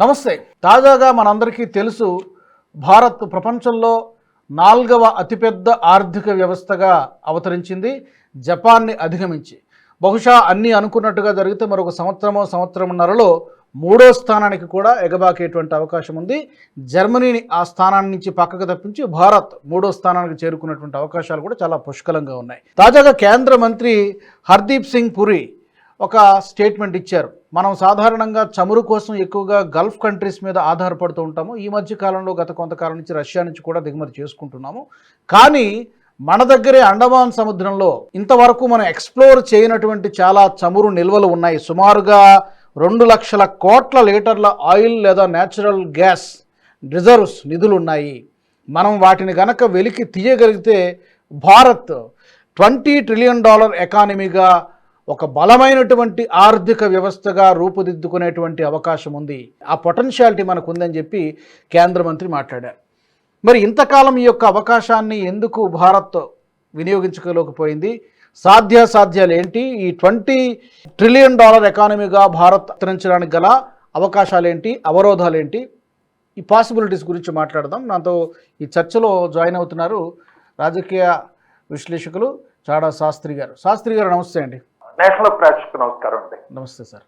నమస్తే. తాజాగా మనందరికీ తెలుసు భారత్ ప్రపంచంలో నాలుగవ అతిపెద్ద ఆర్థిక వ్యవస్థగా అవతరించింది జపాన్ని అధిగమించి. బహుశా అన్నీ అనుకున్నట్టుగా జరిగితే మరొక సంవత్సరమో సంవత్సరంన్నరలో మూడో స్థానానికి కూడా ఎగబాకేటువంటి అవకాశం ఉంది. జర్మనీని ఆ స్థానాన్ని నుంచి పక్కకు తప్పించి భారత్ మూడో స్థానానికి చేరుకున్నటువంటి అవకాశాలు కూడా చాలా పుష్కలంగా ఉన్నాయి. తాజాగా కేంద్ర మంత్రి హర్దీప్ సింగ్ పురి ఒక స్టేట్మెంట్ ఇచ్చారు. మనం సాధారణంగా చమురు కోసం ఎక్కువగా గల్ఫ్ కంట్రీస్ మీద ఆధారపడుతూ ఉంటాము. ఈ మధ్య కాలంలో గత కొంతకాలం నుంచి రష్యా నుంచి కూడా దిగుమతి చేసుకుంటున్నాము. కానీ మన దగ్గరే అండమాన్ సముద్రంలో ఇంతవరకు మనం ఎక్స్ప్లోర్ చేయనటువంటి చాలా చమురు నిల్వలు ఉన్నాయి. సుమారుగా రెండు లక్షల కోట్ల లీటర్ల ఆయిల్ లేదా న్యాచురల్ గ్యాస్ రిజర్వ్స్ నిధులు ఉన్నాయి. మనం వాటిని గనక వెలికి తీయగలిగితే భారత్ ట్వంటీ ట్రిలియన్ డాలర్ ఎకానమీగా ఒక బలమైనటువంటి ఆర్థిక వ్యవస్థగా రూపుదిద్దుకునేటువంటి అవకాశం ఉంది. ఆ పొటెన్షియాలిటీ మనకు ఉందని చెప్పి కేంద్ర మంత్రి మాట్లాడారు. మరి ఇంతకాలం ఈ యొక్క అవకాశాన్ని ఎందుకు భారత్ వినియోగించుకోలేకపోయింది సాధ్యాసాధ్యాలు ఏంటి ఈ ట్వంటీ ట్రిలియన్ డాలర్ ఎకానమీగా భారత్ తరించడానికి గల అవకాశాలు ఏంటి అవరోధాలు ఏంటి ఈ పాసిబిలిటీస్ గురించి మాట్లాడదాం. నాతో ఈ చర్చలో జాయిన్ అవుతున్నారు రాజకీయ విశ్లేషకులు చాడా శాస్త్రి గారు. శాస్త్రి గారు నమస్తే అండి. నేషనల్ ప్రేక్షకు నమస్కారం అండి. నమస్తే సార్.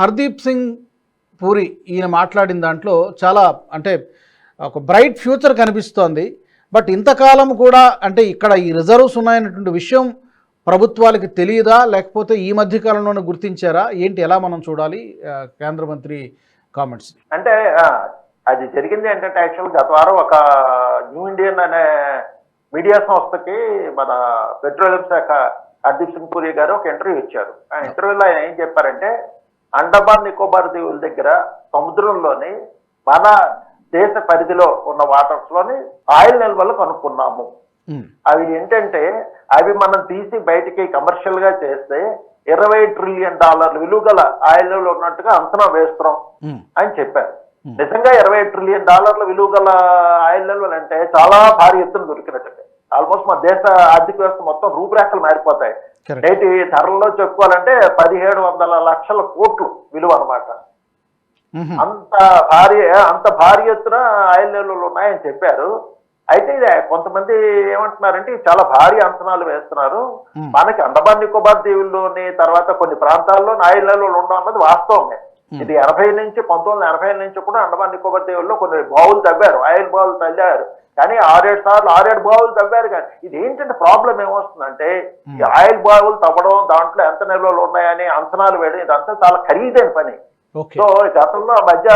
హర్దీప్ సింగ్ పూరి ఈయన మాట్లాడిన దాంట్లో చాలా అంటే ఒక బ్రైట్ ఫ్యూచర్ కనిపిస్తోంది. బట్ ఇంతకాలం కూడా అంటే ఇక్కడ ఈ రిజర్వ్స్ ఉన్నాయన్నటువంటి విషయం ప్రభుత్వాలకి తెలియదా? లేకపోతే ఈ మధ్య కాలంలోనే గుర్తించారా? ఏంటి ఎలా మనం చూడాలి? కేంద్ర మంత్రి కామెంట్స్. అంటే అది జరిగింది ఏంటంటే యాక్చువల్ గత వారం ఒక న్యూ ఇండియన్ అనే మీడియా సంస్థకి మన పెట్రోలియం శాఖ హర్దీప్ సింగ్ పూరి గారు ఒక ఇంటర్వ్యూ ఇచ్చారు. ఆ ఇంటర్వ్యూలో ఆయన ఏం చెప్పారంటే అండమాన్ నికోబార్ దీవుల దగ్గర సముద్రంలోని మన దేశ పరిధిలో ఉన్న వాటర్స్లోని ఆయిల్ నిల్వలు కనుక్కున్నాము. అవి ఏంటంటే అవి మనం తీసి బయటికి కమర్షియల్గా చేస్తే ఇరవై ట్రిలియన్ డాలర్ల విలువ గల ఆయిల్ నిల్వలు ఉన్నట్టుగా అంచనా వేస్తున్నాం అని చెప్పారు. నిజంగా ఇరవై ట్రిలియన్ డాలర్ల విలువ గల ఆయిల్ నిల్వలు అంటే చాలా భారీ ఎత్తున దొరికినట్టు. ఆల్మోస్ట్ మన దేశ ఆర్థిక వ్యవస్థ మొత్తం రూపురేఖలు మారిపోతాయి. నేటి ధరల్లో చెప్పుకోవాలంటే పదిహేడు వందల లక్షల కోట్లు విలువ అన్నమాట. అంత భారీ అంత భారీ ఎత్తున ఆయిల్ నిల్వలు ఉన్నాయని చెప్పారు. అయితే ఇది కొంతమంది ఏమంటున్నారంటే చాలా భారీ అంచనాలు వేస్తున్నారు. మనకి అండమాన్ నికోబార్ దీవుల్లోని తర్వాత కొన్ని ప్రాంతాల్లో ఆయిల్ నిల్వలు ఉండడం అన్నది వాస్తవమే. ఇది ఎనభై నుంచి పంతొమ్మిది ఎనభై నుంచి కూడా అండమాన్ నికోబార్ దీవుల్లో కొన్ని బావులు తవ్వారు ఆయిల్ బావులు తవ్వారు కానీ ఆరేడు సార్లు ఆరేడు బావులు తవ్వారు కానీ ఇది ఏంటంటే ప్రాబ్లం ఏమొస్తుందంటే ఈ ఆయిల్ బావులు తవ్వడం దాంట్లో ఎంత నిల్వలు ఉన్నాయని అంచనాలు వేయడం ఇదంతా చాలా ఖరీదైన పని. సో గతంలో ఆ మధ్య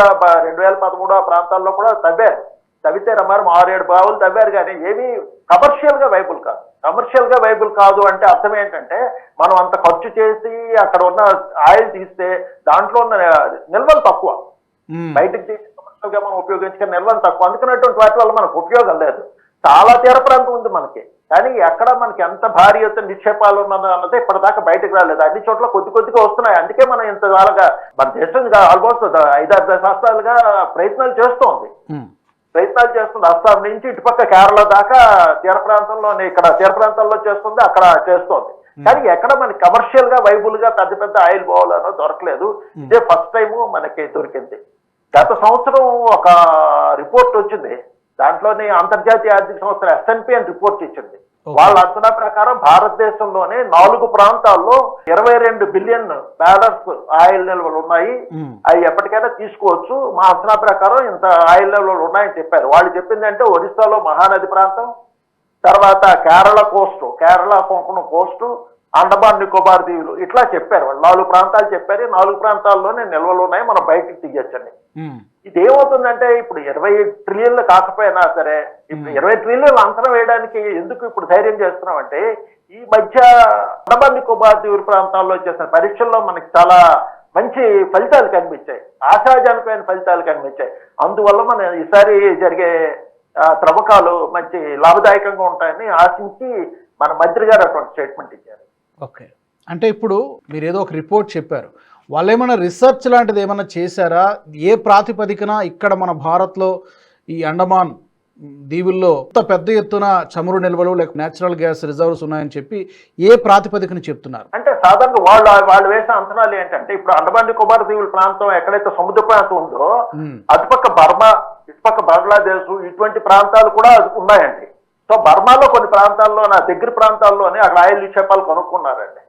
రెండు వేల పదమూడు ఆ ప్రాంతాల్లో కూడా తవ్వారు. తవ్వితే రమ్మారు ఆరేడు బావులు తవ్వారు కానీ ఏమీ కమర్షియల్గా వైబుల్ కాదు. కమర్షియల్గా వైబుల్ కాదు అంటే అర్థం ఏంటంటే మనం అంత ఖర్చు చేసి అక్కడ ఉన్న ఆయిల్ తీస్తే దాంట్లో ఉన్న నిల్వలు తక్కువ. బయటకు తీసి కమర్షియల్గా మనం ఉపయోగించుకునే నిల్వలు తక్కువ. అందుకున్నటువంటి వాటి వల్ల మనకు ఉపయోగం లేదు. చాలా తీర ప్రాంతం ఉంది మనకి. కానీ ఎక్కడ మనకి ఎంత భారీ ఎత్తున నిక్షేపాలు ఉన్నది అన్నది ఇప్పటిదాకా బయటకు రాలేదు. అన్ని చోట్ల కొద్ది కొద్దిగా వస్తున్నాయి. అందుకే మనం ఇంత కాలంగా మన దేశం ఆల్మోస్ట్ ఐదారు సంవత్సరాలుగా ప్రయత్నాలు చేస్తోంది. ప్రయత్నాలు చేస్తుంది. అస్సాం నుంచి ఇటుపక్క కేరళ దాకా తీర ప్రాంతంలోనే ఇక్కడ తీర ప్రాంతాల్లో చేస్తుంది అక్కడ చేస్తోంది. కానీ ఎక్కడ మనకి కమర్షియల్గా వైబుల్గా పెద్ద పెద్ద ఆయిల్ బావులు అనో దొరకలేదు ఇదే ఫస్ట్ టైం మనకి దొరికింది. గత సంవత్సరం ఒక రిపోర్ట్ వచ్చింది. దాంట్లోని అంతర్జాతీయ ఆర్థిక సంస్థ ఎస్ఎన్పి అని రిపోర్ట్ ఇచ్చింది. వాళ్ళ అంచనా ప్రకారం భారతదేశంలోనే నాలుగు ప్రాంతాల్లో ఇరవై రెండు బిలియన్ బ్యాలర్స్ ఆయిల్ నిల్వలు ఉన్నాయి. అవి ఎప్పటికైనా తీసుకోవచ్చు. మా అంచనా ప్రకారం ఇంత ఆయిల్ నిల్వలు ఉన్నాయని చెప్పారు. వాళ్ళు చెప్పింది అంటే ఒడిశాలో మహానది ప్రాంతం తర్వాత కేరళ కోస్ట్ కేరళ కొంకణ కోస్ట్ అండమాన్ నికోబార్ దీవులు. ఇట్లా చెప్పారు వాళ్ళు. నాలుగు ప్రాంతాలు చెప్పారు. నాలుగు ప్రాంతాల్లోనే నిల్వలు ఉన్నాయి. మనం బయటికి తీయచ్చండి ఇది ఏమవుతుందంటే ఇప్పుడు ఇరవై ట్రిలియన్లు కాకపోయినా సరే ఇప్పుడు ఇరవై ట్రిలియన్లు అంచనా వేయడానికి ఎందుకు ఇప్పుడు ధైర్యం చేస్తున్నాం అంటే ఈ మధ్య అండమాన్ నికోబార్ దీవుల ప్రాంతాల్లో చేసిన పరీక్షల్లో మనకి చాలా మంచి ఫలితాలు కనిపించాయి. ఆశాజనకమైన ఫలితాలు కనిపించాయి. అందువల్ల మన ఈసారి జరిగే త్రవ్వకాలు మంచి లాభదాయకంగా ఉంటాయని ఆశించి మన మంత్రి గారు అటువంటి స్టేట్మెంట్ ఇచ్చారు. ఓకే. అంటే ఇప్పుడు మీరు ఏదో ఒక రిపోర్ట్ చెప్పారు. వాళ్ళు ఏమైనా రీసెర్చ్ లాంటిది ఏమైనా చేశారా? ఏ ప్రాతిపదికన ఇక్కడ మన భారత్లో ఈ అండమాన్ దీవుల్లో ఇంత పెద్ద ఎత్తున చమురు నిల్వలు లేక నేచురల్ గ్యాస్ రిజర్వ్స్ ఉన్నాయని చెప్పి ఏ ప్రాతిపదికన చెప్తున్నారు? అంటే సాధారణంగా వాళ్ళు వాళ్ళు వేసే అంచనాలు ఏంటంటే ఇప్పుడు అండమాన్ నికోబార్ దీవుల ప్రాంతం ఎక్కడైతే సముద్ర ప్రాంతం ఉందో అటుపక్క బర్మా ఇటుపక్క బంగ్లాదేశ్ ఇటువంటి ప్రాంతాలు కూడా ఉన్నాయండి. సో బర్మాలో కొన్ని ప్రాంతాల్లో నా దగ్గర ప్రాంతాల్లోనే అక్కడ ఆయిల్ నిక్షేపాలు కొనుక్కున్నారండి.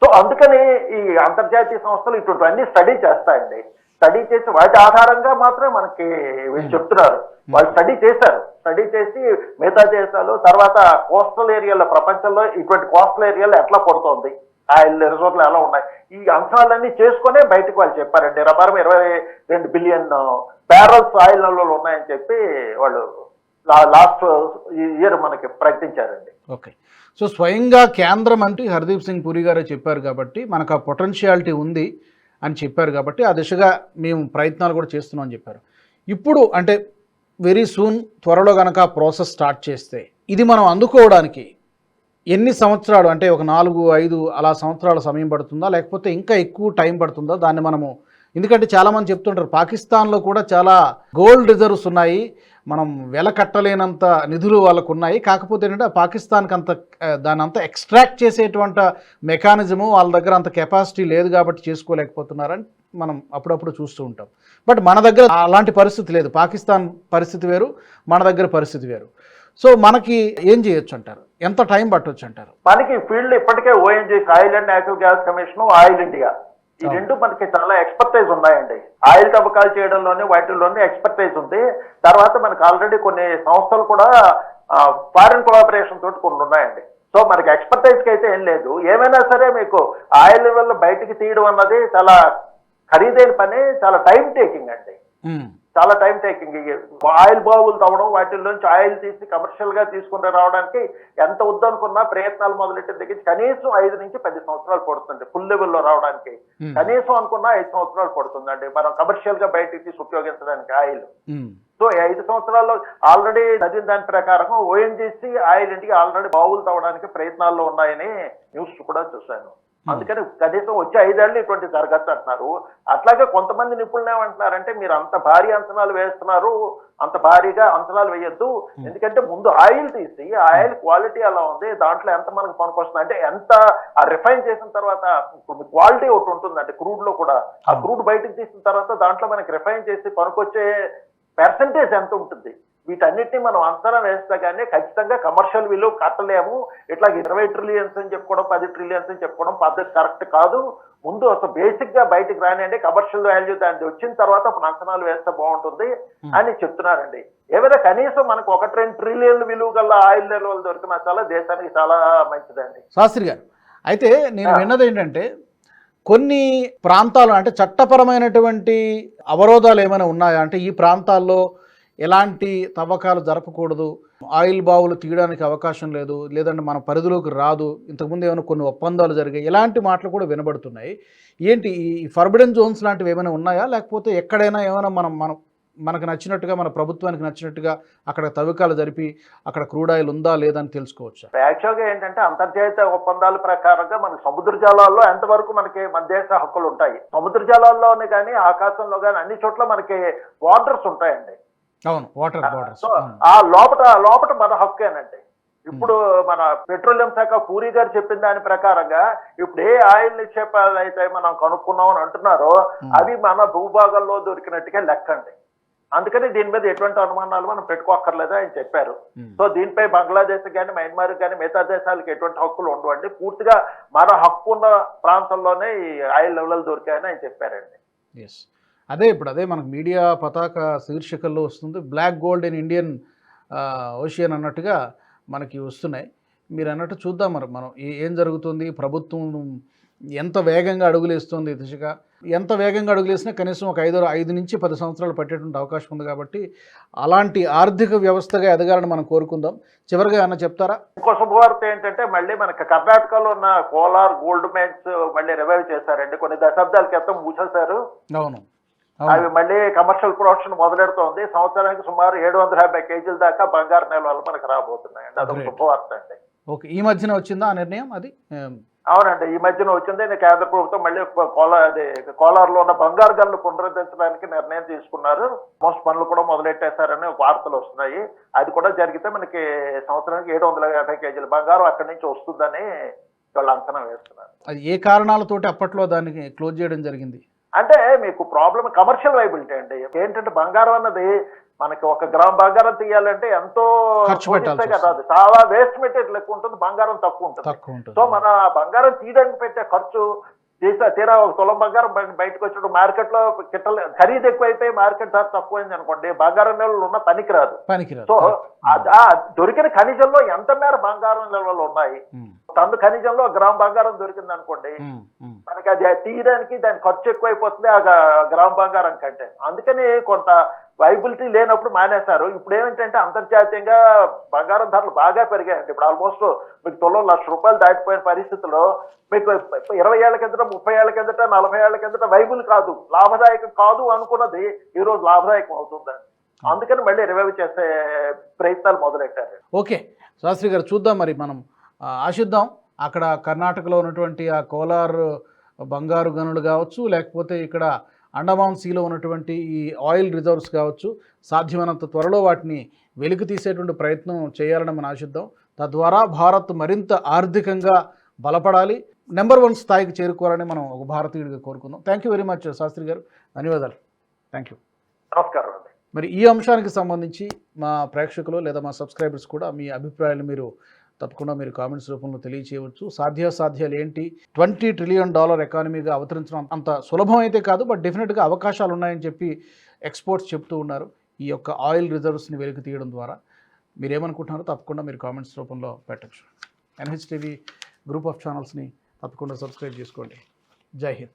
సో అందుకని ఈ అంతర్జాతీయ సంస్థలు ఇటువంటివన్నీ స్టడీ చేస్తాయండి. స్టడీ చేసి వాటి ఆధారంగా మాత్రమే మనకి వీళ్ళు చెప్తున్నారు. వాళ్ళు స్టడీ చేశారు. స్టడీ చేసి మిగతా దేశాలు తర్వాత కోస్టల్ ఏరియాలో ప్రపంచంలో ఇటువంటి కోస్టల్ ఏరియాలో ఎట్లా పడుతోంది ఆయిల్ రిజర్వ్లు ఎలా ఉన్నాయి? ఈ అంశాలన్నీ చేసుకునే బయటకు వాళ్ళు చెప్పారండి. రబారం ఇరవై రెండు బిలియన్ బ్యారల్స్ ఆయిల్ ఉన్నాయని చెప్పి వాళ్ళు లాస్ట్ ఇయర్ మనకి ప్రకటించారండి. ఓకే. సో స్వయంగా కేంద్ర మంత్రి హర్దీప్ సింగ్ పురి గారే చెప్పారు కాబట్టి మనకు ఆ పొటెన్షియాలిటీ ఉంది అని చెప్పారు కాబట్టి ఆ దిశగా మేము ప్రయత్నాలు కూడా చేస్తున్నాం అని చెప్పారు. ఇప్పుడు అంటే వెరీ సూన్ త్వరలో కనుక ప్రాసెస్ స్టార్ట్ చేస్తే ఇది మనం అందుకోవడానికి ఎన్ని సంవత్సరాలు అంటే ఒక నాలుగు ఐదు అలా సంవత్సరాల సమయం పడుతుందా? లేకపోతే ఇంకా ఎక్కువ టైం పడుతుందా? దాన్ని మనము ఎందుకంటే చాలామంది చెప్తుంటారు పాకిస్తాన్లో కూడా చాలా గోల్డ్ రిజర్వ్స్ ఉన్నాయి మనం వెల కట్టలేనంత నిధులు వాళ్ళకు ఉన్నాయి కాకపోతే ఏంటంటే పాకిస్తాన్కి అంత దాని అంత ఎక్స్ట్రాక్ట్ చేసేటువంటి మెకానిజము వాళ్ళ దగ్గర అంత కెపాసిటీ లేదు కాబట్టి చేసుకోలేకపోతున్నారని మనం అప్పుడప్పుడు చూస్తూ ఉంటాం. బట్ మన దగ్గర అలాంటి పరిస్థితి లేదు పాకిస్తాన్ పరిస్థితి వేరు మన దగ్గర పరిస్థితి వేరు. సో మనకి ఏం చేయొచ్చు అంటారు? ఎంత టైం పట్టొచ్చు అంటారు? మనకి ఫీల్డ్ ఇప్పటికే ONGC oil and natural gas commission oil India ఈ. రెండు మనకి చాలా ఎక్స్పర్టైజ్ ఉన్నాయండి. ఆయిల్ తవ్వకాలు చేయడంలోనే వాటిల్లోనే ఎక్స్పర్టైజ్ ఉంది. తర్వాత మనకి ఆల్రెడీ కొన్ని సంస్థలు కూడా ఫారిన్ కొలాబరేషన్ తోటి కొన్ని ఉన్నాయండి. సో మనకి ఎక్స్పర్టైజ్కి అయితే ఏం లేదు. ఏమైనా సరే మీకు ఆయిల్ వల్ల బయటికి తీయడం అన్నది చాలా ఖరీదైన పని చాలా టైం టేకింగ్ అండి. చాలా టైం టేకింగ్ ఆయిల్ బావులు తవ్వడం వాటిల్లోంచి ఆయిల్ తీసి కమర్షియల్గా తీసుకుని రావడానికి ఎంత వద్దనుకున్నా ప్రయత్నాలు మొదలెట్టిన దగ్గర కనీసం ఐదు నుంచి పది సంవత్సరాలు పడుతుంది. ఫుల్ లెవెల్లో రావడానికి. Hmm. కనీసం అనుకున్నా ఐదు సంవత్సరాలు పడుతుందండి. మనం కమర్షియల్గా బయటికి తీసి ఉపయోగించడానికి ఆయిల్ ఉమ్, సో ఈ ఐదు సంవత్సరాల్లో ఆల్రెడీ చదివిన దాని ప్రకారం ఓఎన్జీసీ ఆయిల్ ఇంటికి ఆల్రెడీ బావులు తవ్వడానికి ప్రయత్నాల్లో ఉన్నాయని న్యూస్ కూడా చూశాను. అందుకని కనీసం వచ్చే ఐదేళ్ళు ఇటువంటి జరగచ్చు అంటున్నారు. అట్లాగే కొంతమంది నిపుణులు ఏమంటున్నారంటే మీరు అంత భారీ అంచనాలు వేస్తున్నారు అంత భారీగా అంచనాలు వేయొద్దు. ఎందుకంటే ముందు ఆయిల్ తీసి ఆ ఆయిల్ క్వాలిటీ ఎలా ఉంది దాంట్లో ఎంత మనకు పనికొస్తుంది అంటే ఎంత ఆ రిఫైన్ చేసిన తర్వాత క్వాలిటీ ఒకటి ఉంటుందండి క్రూడ్లో కూడా. ఆ క్రూడ్ బయటకు తీసిన తర్వాత దాంట్లో మనకి రిఫైన్ చేసి పనికొచ్చే పర్సంటేజ్ ఎంత ఉంటుంది? వీటన్నిటిని మనం అంచనా వేస్తే కానీ ఖచ్చితంగా కమర్షియల్ విలువ కట్టలేము. ఇట్లా ఇరవై ట్రిలియన్స్ అని చెప్పుకోవడం పది ట్రిలియన్స్ అని చెప్పుకోవడం పద్ధతి కరెక్ట్ కాదు. ముందు అసలు బేసిక్గా బయటికి రానియండి. కమర్షియల్ వాల్యూ దాన్ని వచ్చిన తర్వాత అప్పుడు అంచనాలు వేస్తే బాగుంటుంది అని చెప్తున్నారండి. ఏమైనా కనీసం మనకు ఒకటి రెండు ట్రిలియన్ విలువ గల ఆయిల్ నిల్వలు దొరికినా చాలా దేశానికి చాలా మంచిదండి. శాస్త్రి గారు అయితే నేను విన్నది ఏంటంటే కొన్ని ప్రాంతాలు అంటే చట్టపరమైనటువంటి అవరోధాలు ఏమైనా ఉన్నాయా? అంటే ఈ ప్రాంతాల్లో ఎలాంటి తవ్వకాలు జరపకూడదు? ఆయిల్ బావులు తీయడానికి అవకాశం లేదు. లేదంటే మన పరిధిలోకి రాదు. ఇంతకుముందు ఏమైనా కొన్ని ఒప్పందాలు జరిగాయి. ఇలాంటి మాటలు కూడా వినబడుతున్నాయి. ఏంటి ఈ ఫర్బిడెన్ జోన్స్ లాంటివి ఏమైనా ఉన్నాయా? లేకపోతే ఎక్కడైనా ఏమైనా మనం మనం మనకు నచ్చినట్టుగా మన ప్రభుత్వానికి నచ్చినట్టుగా అక్కడ తవ్వకాలు జరిపి అక్కడ క్రూడ్ ఆయిల్ ఉందా లేదా అని యాక్చువల్గా ఏంటంటే అంతర్జాతీయ ఒప్పందాల ప్రకారంగా మన సముద్ర జలాల్లో ఎంతవరకు మనకి మన దేశ హక్కులు ఉంటాయి? సముద్ర జలాల్లోనే కానీ ఆకాశంలో కానీ అన్ని చోట్ల మనకి వాటర్స్ ఉంటాయండి. అవును వాటర్ బార్డర్స్ సో ఆ లోపట లోపట మన హక్కేనండి ఇప్పుడు మన పెట్రోలియం శాఖ పూరి గారు చెప్పిన దాని ప్రకారంగా ఇప్పుడు ఏ ఆయిల్ నిక్షేపాలు అయితే మనం కనుక్కున్నాం అని అంటున్నారో అవి మన భూభాగంలో దొరికినట్టుగా లెక్కండి. అందుకని దీని మీద ఎటువంటి అనుమానాలు మనం పెట్టుకోక్కర్లేదు ఆయన చెప్పారు. సో దీనిపై బంగ్లాదేశ్ కానీ మయన్మార్ కానీ మిగతా దేశాలకు ఎటువంటి హక్కులు ఉండవండి పూర్తిగా మన హక్కు ఉన్న ప్రాంతంలోనే ఈ ఆయిల్ లెవెల్ దొరికాయని ఆయన చెప్పారండి. అదే ఇప్పుడు అదే మనకు మీడియా పతాక శీర్షికల్లో వస్తుంది. Black gold in Indian ocean అన్నట్టుగా మనకి వస్తున్నాయి. మీరు అన్నట్టు చూద్దాం మరి మనం ఏ- జరుగుతుంది ప్రభుత్వం ఎంత వేగంగా అడుగులేస్తుంది దిశగా. ఎంత వేగంగా అడుగులేసినా కనీసం ఒక ఐదు ఐదు నుంచి పది సంవత్సరాలు పట్టేటువంటి అవకాశం ఉంది కాబట్టి అలాంటి ఆర్థిక వ్యవస్థగా ఎదగాలని మనం కోరుకుందాం. చివరిగా ఏమన్నా చెప్తారా? ఇంకో శుభవార్త ఏంటంటే మళ్ళీ మనకి కర్ణాటకలో ఉన్న కోలార్ గోల్డ్ మైన్స్ మళ్ళీ రివైవ్ చేశారండి. కొన్ని దశాబ్దాల క్రితం మూసేశారు. అవును. అవి మళ్ళీ కమర్షియల్ ప్రొడక్షన్ మొదలెడుతోంది. సంవత్సరానికి సుమారు ఏడు వందల యాభై కేజీల దాకా బంగారు నిల్వలు మనకు రాబోతున్నాయండి. అదొక. శుభవార్త అండి. ఓకే. ఈ మధ్యన వచ్చిందా ఆ నిర్ణయం? అది అవునండి. ఈ మధ్యన వచ్చింది. కేంద్ర ప్రభుత్వం మళ్ళీ కోలా అది కోలార్లో ఉన్న బంగారు గన్ను పునరుద్ధరించడానికి నిర్ణయం తీసుకున్నారు. మోస్ట్ పనులు కూడా మొదలెట్టేశారని వార్తలు వస్తున్నాయి. అది కూడా జరిగితే మనకి సంవత్సరానికి ఏడు వందల యాభై కేజీల బంగారం అక్కడి నుంచి వస్తుందని వాళ్ళు అంచనా వేస్తున్నారు. అది ఏ కారణాలతోటి అప్పట్లో దానికి క్లోజ్ చేయడం జరిగింది? అంటే మీకు ప్రాబ్లం కమర్షియల్ వైబిలిటీ అండి. ఏంటంటే బంగారం అన్నది మనకి ఒక గ్రామ్ బంగారం తీయాలంటే ఎంతో కదా అది చాలా వేస్ట్ మెటీరియల్ ఎక్కువ ఉంటుంది బంగారం తక్కువ ఉంటుంది. సో మన బంగారం తీయడానికి పెట్టే ఖర్చు తీసా తీరా ఒక తులం బంగారం బయ- బయటకు వచ్చినప్పుడు మార్కెట్లో కిట్టలు ఖరీదు ఎక్కువైపోయి మార్కెట్ ధర తక్కువైంది అనుకోండి బంగారం నిల్వలు ఉన్న పనికి రాదు సో దొరికిన ఖనిజంలో ఎంత మేర బంగారం నిల్వలు ఉన్నాయి? టన్ను ఖనిజంలో గ్రామ్ బంగారం దొరికింది అనుకోండి. మనకి అది తీయడానికి దాని ఖర్చు ఎక్కువైపోతుంది ఆ గ్రామ్ బంగారం కంటే. అందుకని కొంత వైబిలిటీ లేనప్పుడు మానేశారు. ఇప్పుడు ఏమిటంటే అంతర్జాతీయంగా బంగారం ధరలు బాగా పెరిగాయండి. ఇప్పుడు ఆల్మోస్ట్ మీకు తులం లక్ష రూపాయలు దాటిపోయిన పరిస్థితుల్లో మీకు ఇరవై ఏళ్ళ కిందట ముప్పై ఏళ్ళ కిందట నలభై ఏళ్ళ కిందట వైబుల్ కాదు. లాభదాయకం కాదు అనుకున్నది ఈ రోజు లాభదాయకం అవుతుందండి అందుకని మళ్ళీ రివైవ్ చేసే ప్రయత్నాలు మొదలెట్టారు. ఓకే. శాస్త్రి గారు చూద్దాం మరి మనం ఆశిద్దాం. అక్కడ కర్ణాటకలో ఉన్నటువంటి ఆ కోలార్ బంగారు గనులు కావచ్చు లేకపోతే ఇక్కడ అండమాన్ సీలో ఉన్నటువంటి ఈ ఆయిల్ రిజర్వ్స్ కావచ్చు సాధ్యమైనంత త్వరలో వాటిని వెలికి తీసేటువంటి ప్రయత్నం చేయాలని మనం ఆశిద్దాం. తద్వారా భారత్ మరింత ఆర్థికంగా బలపడాలి. నెంబర్ వన్ స్థాయికి చేరుకోవాలని మనం ఒక భారతీయుడిగా కోరుకుందాం. Thank you very much Shastri గారు. ధన్యవాదాలు. థ్యాంక్ యూ నమస్కారం మరి ఈ అంశానికి సంబంధించి మా ప్రేక్షకులు లేదా మా సబ్స్క్రైబర్స్ కూడా మీ అభిప్రాయాలు మీరు తప్పకుండా మీరు కామెంట్స్ రూపంలో తెలియచేయవచ్చు. సాధ్యాసాధ్యాలు ఏంటి ట్వంటీ ట్రిలియన్ డాలర్ ఎకానమీగా అవతరించడం అంత సులభం అయితే కాదు బట్ డెఫినెట్గా అవకాశాలు ఉన్నాయని చెప్పి ఎక్స్పోర్ట్స్ చెప్తూ ఉన్నారు. ఈ యొక్క ఆయిల్ రిజర్వ్స్ని వెలికి తీయడం ద్వారా. మీరు ఏమనుకుంటున్నారో తప్పకుండా మీరు కామెంట్స్ రూపంలో పెట్టచ్చు. ఎన్హెచ్టీవీ గ్రూప్ ఆఫ్ ఛానల్స్ని తప్పకుండా సబ్స్క్రైబ్ చేసుకోండి. జై హింద్.